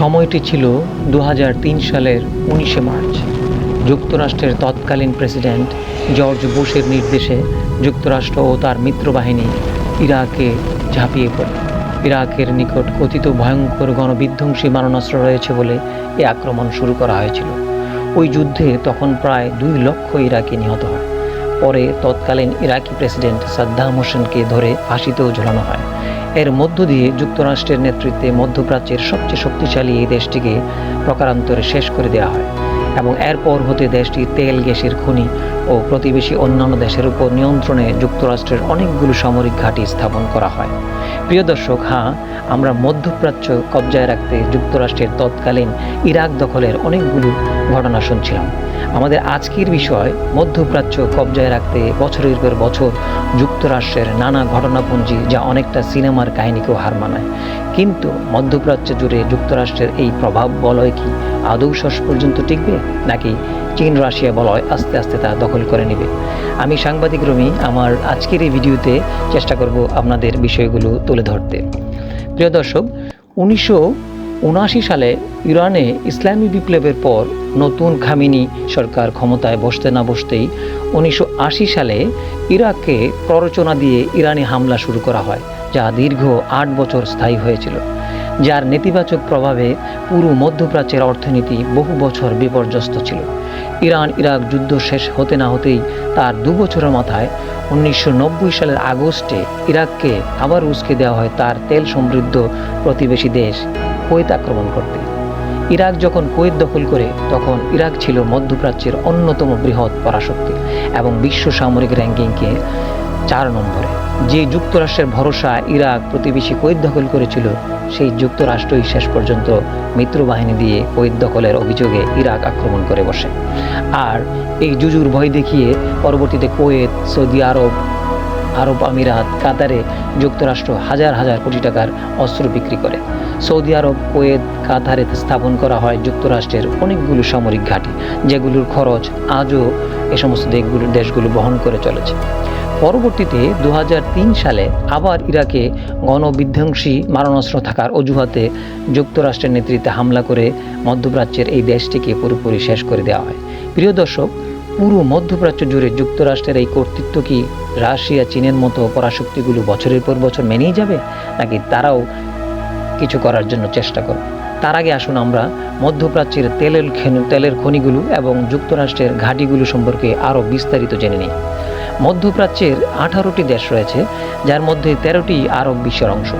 সময়টি ছিল দু হাজার তিন সালের উনিশে মার্চ। যুক্তরাষ্ট্রের তৎকালীন প্রেসিডেন্ট জর্জ বুশের নির্দেশে যুক্তরাষ্ট্র ও তার মিত্রবাহিনী ইরাকে ঝাঁপিয়ে পড়ে। ইরাকের নিকট কথিত ভয়ঙ্কর গণবিধ্বংসী মারণাস্ত্র রয়েছে বলে এ আক্রমণ শুরু করা হয়েছিল। ওই যুদ্ধে তখন প্রায় দুই লক্ষ ইরাকি নিহত হয় পরে তৎকালীন ইরাকি প্রেসিডেন্ট সাদ্দাম হোসেনকে ধরে ফাঁসিতেও ঝোলানো হয়। এর মধ্য দিয়ে যুক্তরাষ্ট্রের নেতৃত্বে মধ্যপ্রাচ্যের সবচেয়ে শক্তিশালী এই দেশটিকে প্রকারান্তরে শেষ করে দেওয়া হয়। এবং এরপর হতে দেশটি তেল, গ্যাসের খনি ও প্রতিবেশী অন্যান্য দেশের উপর নিয়ন্ত্রণে যুক্তরাষ্ট্রের অনেকগুলো সামরিক ঘাঁটি স্থাপন করা হয়। প্রিয় দর্শক হ্যাঁ আমরা মধ্যপ্রাচ্য কবজায় রাখতে যুক্তরাষ্ট্রের তৎকালীন ইরাক দখলের অনেকগুলো ঘটনা শুনছিলাম। আমাদের আজকের বিষয়, মধ্যপ্রাচ্য কবজায় রাখতে বছরের পর বছর যুক্তরাষ্ট্রের নানা ঘটনাপুঞ্জি যা অনেকটা সিনেমার কাহিনীকেও হার মানায়। কিন্তু মধ্যপ্রাচ্য জুড়ে যুক্তরাষ্ট্রের এই প্রভাব বলয় কি আদৌ শেষ পর্যন্ত টিকবে? নাকি চীন, রাশিয়া বলয় আস্তে আস্তে তা দখল করে নেবে। আমি সাংবাদিক রমি, আমার আজকের এই ভিডিওতে চেষ্টা করব আপনাদের বিষয়গুলো তুলে ধরতে। প্রিয় দর্শক, উনিশশো উনআশি সালে ইরানে ইসলামী বিপ্লবের পর নতুন খামিনি সরকার ক্ষমতায় বসতে না বসতেই উনিশশো আশি সালে ইরাককে প্ররোচনা দিয়ে ইরানি হামলা শুরু করা হয়, যা দীর্ঘ আট বছর স্থায়ী হয়েছিল। যার নেতিবাচক প্রভাবে পুরো মধ্যপ্রাচ্যের অর্থনীতি বহু বছর বিপর্যস্ত ছিল। ইরান, ইরাক যুদ্ধ শেষ হতে না হতেই তার দু বছরের মাথায় উনিশশো নব্বই সালের আগস্টে ইরাককে আবার উস্কে দেওয়া হয় তার তেল সমৃদ্ধ প্রতিবেশী দেশ কুয়েত আক্রমণ করতে। ইরাক যখন কুয়েত দখল করে, তখন ইরাক ছিল মধ্যপ্রাচ্যের অন্যতম বৃহৎ পরাশক্তি এবং বিশ্ব সামরিক র্যাঙ্কিংকে চার নম্বরে। যে যুক্তরাষ্ট্রের ভরসা ইরাক প্রতিবেশী কুয়েত দখল করেছিল সেই যুক্তরাষ্ট্রই শেষ পর্যন্ত মিত্রবাহিনী দিয়ে কুয়েত দখলের অভিযোগে ইরাক আক্রমণ করে বসে। আর এই জুজুর ভয় দেখিয়ে পরবর্তীতে কুয়েত, সৌদি আরব আরব আমিরাত, কাতারে যুক্তরাষ্ট্র হাজার হাজার কোটি টাকার অস্ত্র বিক্রি করে। সৌদি আরব, কুয়েত, কাতারে স্থাপন করা হয় যুক্তরাষ্ট্রের অনেকগুলো সামরিক ঘাঁটি, যেগুলোর খরচ আজও এ সমস্ত দেশগুলো বহন করে চলেছে। পরবর্তীতে দু হাজার তিন সালে আবার ইরাকে গণবিধ্বংসী মারণাস্ত্র থাকার অজুহাতে যুক্তরাষ্ট্রের নেতৃত্বে হামলা করে মধ্যপ্রাচ্যের এই দেশটিকে পুরোপুরি শেষ করে দেওয়া হয়। প্রিয় দর্শক, পুরো মধ্যপ্রাচ্য জুড়ে যুক্তরাষ্ট্রের এই কর্তৃত্ব কি রাশিয়া, চীনের মতো পরাশক্তিগুলো বছরের পর বছর মেনেই যাবে? নাকি তারাও কিছু করার জন্য চেষ্টা করবে? তার আগে আসুন আমরা মধ্যপ্রাচ্যের তেলের তেলের খনিগুলো এবং যুক্তরাষ্ট্রের ঘাঁটিগুলো সম্পর্কে আরও বিস্তারিত জেনে নিই। মধ্যপ্রাচ্যের আঠারোটি দেশ রয়েছে, যার মধ্যে তেরোটি আরব বিশ্বের অংশ।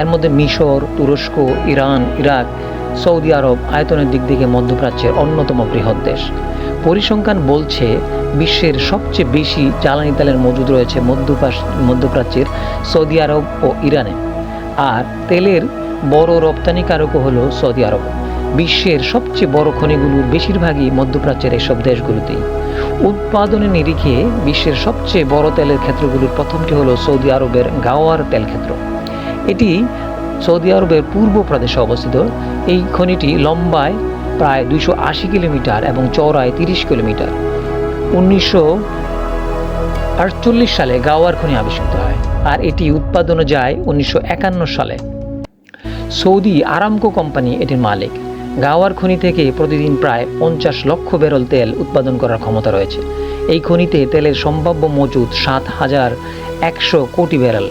এর মধ্যে মিশর, তুরস্ক, ইরান, ইরাক, সৌদি আরব আয়তনের দিক থেকে মধ্যপ্রাচ্যের অন্যতম বৃহৎ দেশ। পরিসংখ্যান বলছে, বিশ্বের সবচেয়ে বেশি জ্বালানি তেলের মজুদ রয়েছে মধ্যপ্রাচ্যের সৌদি আরব ও ইরানে। আর তেলের বড় রপ্তানিকারকও হলো সৌদি আরব। বিশ্বের সবচেয়ে বড় খনিগুলোর বেশিরভাগই মধ্যপ্রাচ্যের এসব দেশগুলোতেই। উৎপাদনের নিরিখে বিশ্বের সবচেয়ে বড় তেলের ক্ষেত্রগুলোর প্রথমটি হলো সৌদি আরবের গাওয়ার তেল ক্ষেত্র। এটি সৌদি আরবের পূর্ব প্রদেশে অবস্থিত। এই খনিটি লম্বায় প্রায় দুইশো আশি কিলোমিটার এবং চওড়ায় তিরিশ কিলোমিটার। উনিশশো আটচল্লিশ সালে গাওয়ার খনি আবিষ্কৃত হয় আর এটি উৎপাদনে যায় উনিশশো একান্ন সালে। সৌদি আরামকো কোম্পানি এটির মালিক। গাওয়ার খনি থেকে প্রতিদিন প্রায় পঞ্চাশ লক্ষ ব্যারেল তেল উৎপাদন করার ক্ষমতা রয়েছে। এই খনিতে তেলের সম্ভাব্য মজুদ সাত হাজার একশো কোটি ব্যারেল।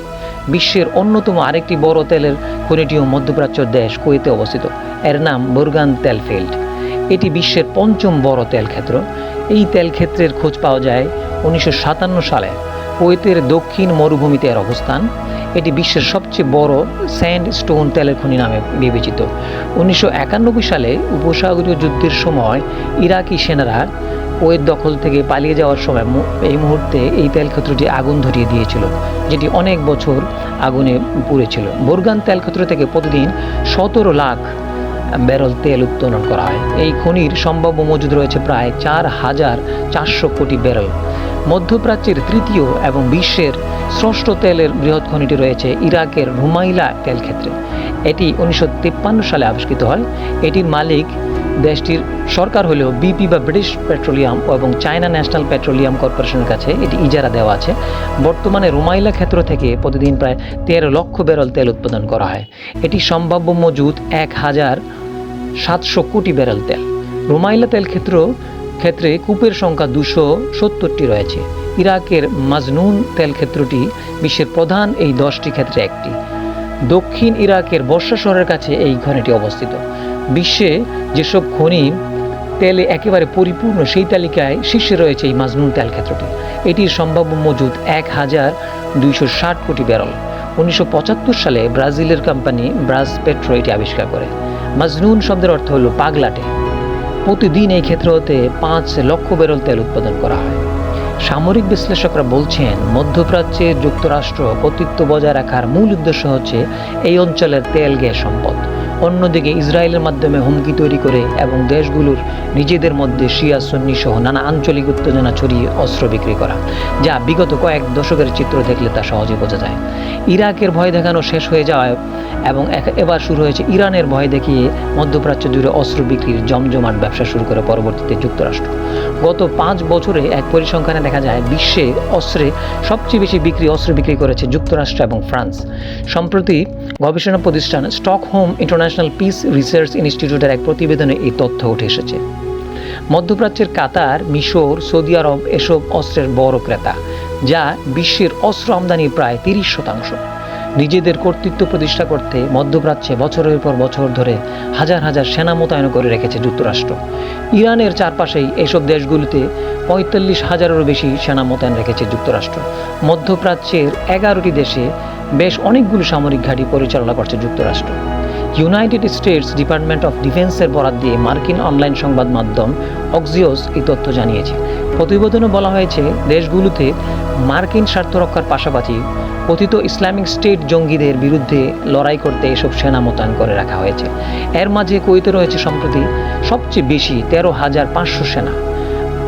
বিশ্বের অন্যতম আরেকটি বড় তেলের খনিটিও মধ্যপ্রাচ্য দেশ কুয়েতে অবস্থিত। এর নাম বুরগান তেল ফিল্ড। এটি বিশ্বের পঞ্চম বড় তেল ক্ষেত্র। এই তেল ক্ষেত্রের খোঁজ পাওয়া যায় উনিশশো সাতান্ন সালে। কুয়েতের দক্ষিণ মরুভূমিতে এর অবস্থান। এটি বিশ্বের সবচেয়ে বড় স্যান্ড স্টোন তেলের খনি নামে বিবেচিত। উনিশশো একানব্বই সালে উপসাগরীয় যুদ্ধের সময় ইরাকি সেনারা কুয়েত দখল থেকে পালিয়ে যাওয়ার সময় এই মুহূর্তে এই তেল ক্ষেত্রটি আগুন ধরিয়ে দিয়েছিল, যেটি অনেক বছর আগুনে পুড়েছিল। বোরগান তেল ক্ষেত্র থেকে প্রতিদিন সতেরো লাখ ব্যারল তেল উত্তোলন করা হয়। এই খনির সম্ভাব্য মজুদ রয়েছে প্রায় চার হাজার চারশো কোটি ব্যারেল। মধ্যপ্রাচ্যের তৃতীয় এবং বিশ্বের ষষ্ঠ তেলের বৃহৎ খনিটি রয়েছে ইরাকের রুমাইলা তেল ক্ষেত্রে এটি উনিশশো সালে আবিষ্কৃত হয়। এটির মালিক দেশটির সরকার হলেও বিপি বা ব্রিটিশ পেট্রোলিয়াম এবং চায়না ন্যাশনাল পেট্রোলিয়াম কর্পোরেশনের কাছে এটি ইজারা দেওয়া আছে। বর্তমানে রুমাইলা ক্ষেত্র থেকে প্রতিদিন প্রায় তেরো লক্ষ ব্যারল তেল উৎপাদন করা হয়। এটি সম্ভাব্য মজুদ এক হাজার সাতশো কোটি ব্যারেল তেল। রুমাইলা তেল ক্ষেত্র ক্ষেত্রে কূপের সংখ্যা দুশো সত্তরটি রয়েছে। ইরাকের মাজনুন তেল ক্ষেত্রটি বিশ্বের প্রধান এই দশটি ক্ষেত্রে একটি। দক্ষিণ ইরাকের বর্ষা শহরের কাছে এই খনিটি অবস্থিত। বিশ্বে যেসব খনি তেলে একেবারে পরিপূর্ণ, সেই তালিকায় শীর্ষে রয়েছে এই মাজনুন তেল ক্ষেত্রটি। এটির সম্ভাব্য মজুদ এক হাজার দুইশো ষাট কোটি ব্যারল। উনিশশো পঁচাত্তর সালে ব্রাজিলের কোম্পানি ব্রাজ পেট্রো এটি আবিষ্কার করে। মাজনুন শব্দের অর্থ হল পাগলাটে। প্রতিদিন এই ক্ষেত্র হতে পাঁচ লক্ষ বেরল তেল উৎপাদন করা হয়। সামরিক বিশ্লেষকরা বলছেন মধ্যপ্রাচ্যের যুক্তরাষ্ট্র কর্তৃত্ব বজায় রাখার মূল উদ্দেশ্য হচ্ছে এই অঞ্চলের তেল গ্যাস সম্পদ। অন্যদিকে ইসরায়েলের মাধ্যমে হুমকি তৈরি করে এবং দেশগুলোর নিজেদের মধ্যে শিয়া সন্নি সহ নানা আঞ্চলিক উত্তেজনা ছড়িয়ে অস্ত্র বিক্রি করা, যা বিগত কয়েক দশকের চিত্র দেখলে তা সহজে বোঝা যায়। ইরাকের ভয় দেখানো শেষ হয়ে যাওয়ায় এবং এবার শুরু হয়েছে ইরানের ভয় দেখিয়ে মধ্যপ্রাচ্য জুড়ে অস্ত্র বিক্রির জমজমাট ব্যবসা শুরু করে পরবর্তীতে যুক্তরাষ্ট্র। গত পাঁচ বছরে এক পরিসংখ্যানে দেখা যায়, বিশ্বে অস্ত্রে সবচেয়ে বেশি বিক্রি অস্ত্র বিক্রি করেছে যুক্তরাষ্ট্র এবং ফ্রান্স। সম্প্রতি গবেষণা প্রতিষ্ঠান স্টকহোম ইন্টারন্যাশনাল পিস রিসার্চ ইনস্টিটিউটের এক প্রতিবেদনে এই তথ্য উঠে এসেছে। মধ্যপ্রাচ্যের কাতার, মিশর, সৌদি আরব এসব অস্ত্রের বড় ক্রেতা, যা বিশ্বের অস্ত্র আমদানি প্রায় তিরিশ শতাংশ। নিজেদের কর্তৃত্ব প্রতিষ্ঠা করতে মধ্যপ্রাচ্যে বছরের পর বছর ধরে হাজার হাজার সেনা মোতায়েন করে রেখেছে যুক্তরাষ্ট্র। ইরানের চারপাশেই এসব দেশগুলিতে পঁয়তাল্লিশ হাজারেরও বেশি সেনা মোতায়েন রেখেছে যুক্তরাষ্ট্র। মধ্যপ্রাচ্যের এগারোটি দেশে বেশ অনেকগুলো সামরিক ঘাঁটি পরিচালনা করছে যুক্তরাষ্ট্র। ইউনাইটেড স্টেটস ডিপার্টমেন্ট অফ ডিফেন্সের বরাদ দিয়ে মার্কিন অনলাইন সংবাদ মাধ্যম অক্সিওস এই তথ্য জানিয়েছে। প্রতিবেদনে বলা হয়েছে, দেশগুলোতে মার্কিন স্বার্থ রক্ষার পাশাপাশি কথিত ইসলামিক স্টেট জঙ্গিদের বিরুদ্ধে লড়াই করতে এসব সেনা মোতায়েন করে রাখা হয়েছে। এর মাঝে কুয়েতে রয়েছে সম্প্রতি সবচেয়ে বেশি তেরো হাজার পাঁচশো সেনা।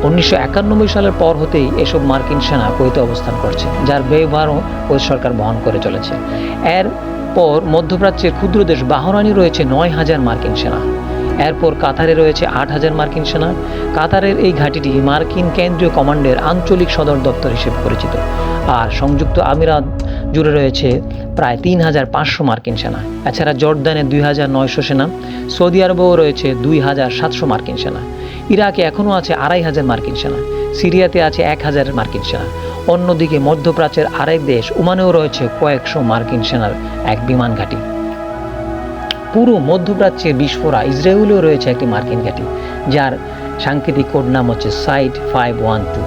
উনিশশো একানব্বই সালের পর হতেই এসব মার্কিন সেনা কুয়েতে অবস্থান করছে, যার ব্যয়ভারও কুয়েত সরকার বহন করে চলেছে। এর পর মধ্যপ্রাচ্যের ক্ষুদ্র দেশ বাহরানি রয়েছে নয় হাজার মার্কিন সেনা। এরপর কাতারে রয়েছে আট হাজার মার্কিন সেনা। কাতারের এই ঘাঁটিটি মার্কিন কেন্দ্রীয় কমান্ডের আঞ্চলিক সদর দপ্তর হিসেবে পরিচিত। আর সংযুক্ত আমিরাত জুড়ে রয়েছে প্রায় তিন হাজার পাঁচশো মার্কিন সেনা। এছাড়া জর্দানে দুই হাজার নয়শো সেনা, সৌদি আরবেও রয়েছে দুই হাজার সাতশো মার্কিন সেনা। ইরাকে এখনও আছে আড়াই হাজার মার্কিন সেনা। সিরিয়াতে আছে এক হাজার মার্কিন সেনা। অন্যদিকে মধ্যপ্রাচ্যের আরেক দেশ ওমানেও রয়েছে কয়েকশো মার্কিন সেনার এক বিমান ঘাঁটি। পুরো মধ্যপ্রাচ্যের বিস্ফোরা ইসরায়েলেও রয়েছে একটি মার্কিন ঘাঁটি, যার সাংকেতিক কোড নাম হচ্ছে সাইট ফাইভ ওয়ান টু।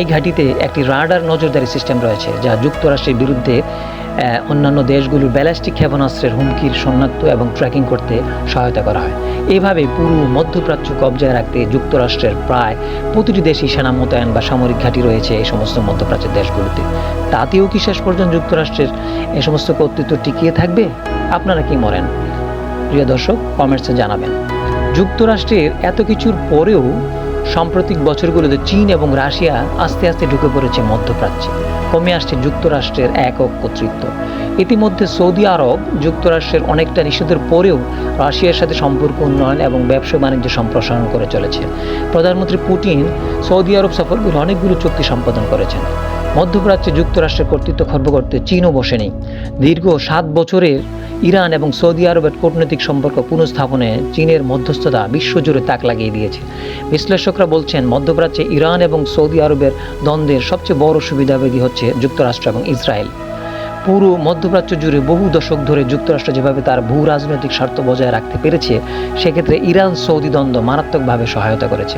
এই ঘাঁটিতে একটি রাডার নজরদারি সিস্টেম রয়েছে, যা যুক্তরাষ্ট্রের বিরুদ্ধে অন্যান্য দেশগুলোর ব্যালিস্টিক ক্ষেপণাস্ত্রের হুমকির শনাক্ত এবং ট্র্যাকিং করতে সহায়তা করা হয়। এভাবে পুরো মধ্যপ্রাচ্য কবজায় রাখতে যুক্তরাষ্ট্রের প্রায় প্রতিটি দেশই সেনা মোতায়েন বা সামরিক ঘাঁটি রয়েছে এই সমস্ত মধ্যপ্রাচ্যের দেশগুলোতে। তাতেও কি শেষ পর্যন্ত যুক্তরাষ্ট্রের এই সমস্ত কর্তৃত্ব টিকিয়ে থাকবে? আপনারা কি মরেন? প্রিয় দর্শক কমেন্টসে জানাবেন। যুক্তরাষ্ট্রের এত কিছুর পরেও সাম্প্রতিক বছরগুলোতে চীন এবং রাশিয়া আস্তে আস্তে ঢুকে পড়েছে মধ্যপ্রাচ্যে। কমে আসছে যুক্তরাষ্ট্রের একক কর্তৃত্ব। ইতিমধ্যে সৌদি আরব যুক্তরাষ্ট্রের অনেকটা নিষেধের পরেও রাশিয়ার সাথে সম্পর্ক উন্নয়ন এবং ব্যবসা বাণিজ্য সম্প্রসারণ করে চলেছে। প্রধানমন্ত্রী পুটিন সৌদি আরব সফর করে অনেকগুলো চুক্তি সম্পাদন করেছেন। মধ্যপ্রাচ্যে যুক্তরাষ্ট্রের কর্তৃত্ব খর্ব করতে চীনও বসেনি। দীর্ঘ সাত বছরের ইরান এবং সৌদি আরবের কূটনৈতিক সম্পর্ক পুনঃস্থাপনে চীনের মধ্যস্থতা বিশ্বজুড়ে তাক লাগিয়ে দিয়েছে। বিশ্লেষকরা বলছেন, মধ্যপ্রাচ্যে ইরান এবং সৌদি আরবের দ্বন্দ্বের সবচেয়ে বড় সুবিধাভোগী হচ্ছে যুক্তরাষ্ট্র এবং ইসরায়েল। পুরো মধ্যপ্রাচ্য জুড়ে বহু দশক ধরে যুক্তরাষ্ট্র যেভাবে তার ভূ রাজনৈতিক স্বার্থ বজায় রাখতে পেরেছে, সেক্ষেত্রে ইরান সৌদি দ্বন্দ্ব মারাত্মকভাবে সহায়তা করেছে।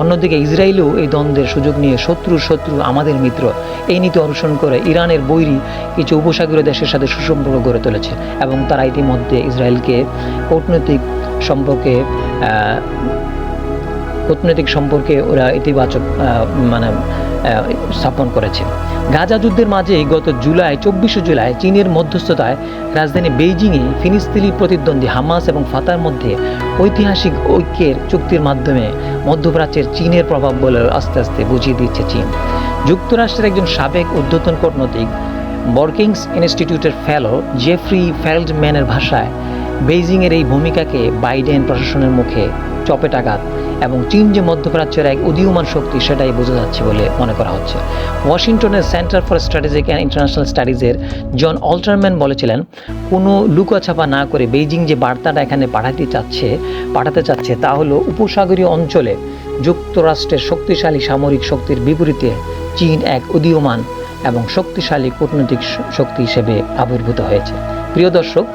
অন্যদিকে ইসরায়েলও এই দ্বন্দ্বের সুযোগ নিয়ে শত্রু শত্রু আমাদের মিত্র। এই নীতি অনুসরণ করে ইরানের বৈরী কিছু উপসাগরীয় দেশের সাথে সুসম্পর্ক গড়ে তুলেছে এবং তারা ইতিমধ্যে ইসরায়েলকে কূটনৈতিক সম্পর্কে কূটনৈতিক সম্পর্কে ওরা ইতিবাচক মানে স্থাপন করেছে। গাজা যুদ্ধের মাঝে গত জুলাই, চব্বিশে জুলাই চীনের মধ্যস্থতায় রাজধানী বেইজিংয়ে ফিলিস্তিনি প্রতিদ্বন্দ্বী হামাস এবং ফাতার মধ্যে ঐতিহাসিক ঐক্যের চুক্তির মাধ্যমে মধ্যপ্রাচ্যের চীনের প্রভাব বলে আস্তে আস্তে বুঝিয়ে দিচ্ছে চীন। যুক্তরাষ্ট্রের একজন সাবেক ঊর্ধ্বতন কূটনৈতিক বর্কিংস ইনস্টিটিউটের ফেলো জেফ্রি ফেল্ডম্যানের ভাষায়, বেইজিংয়ের এই ভূমিকাকে বাইডেন প্রশাসনের মুখে চপেটাঘাত এবং চীন যে মধ্যপ্রাচ্যের এক উদীয়মান শক্তি সেটাই বোঝা যাচ্ছে বলে মনে করা হচ্ছে। ওয়াশিংটনের center for strategic and international স্টাডিজের John Alterman বলেছিলেন, কোনো লুকোছাপা না করে বেইজিং যে বার্তাটা এখানে পাঠাতে চাচ্ছে পাঠাতে চাচ্ছে তা হলো উপসাগরীয় অঞ্চলে যুক্তরাষ্ট্রের শক্তিশালী সামরিক শক্তির বিপরীতে চীন এক উদীয়মান এবং শক্তিশালী কূটনৈতিক শক্তি হিসেবে আবির্ভূত হয়েছে। প্রিয় দর্শক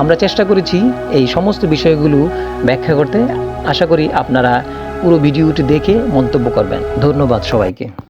আমরা চেষ্টা করেছি এই সমস্ত বিষয়গুলো ব্যাখ্যা করতে। আশা করি আপনারা পুরো ভিডিওটি দেখে মন্তব্য করবেন। ধন্যবাদ সবাইকে।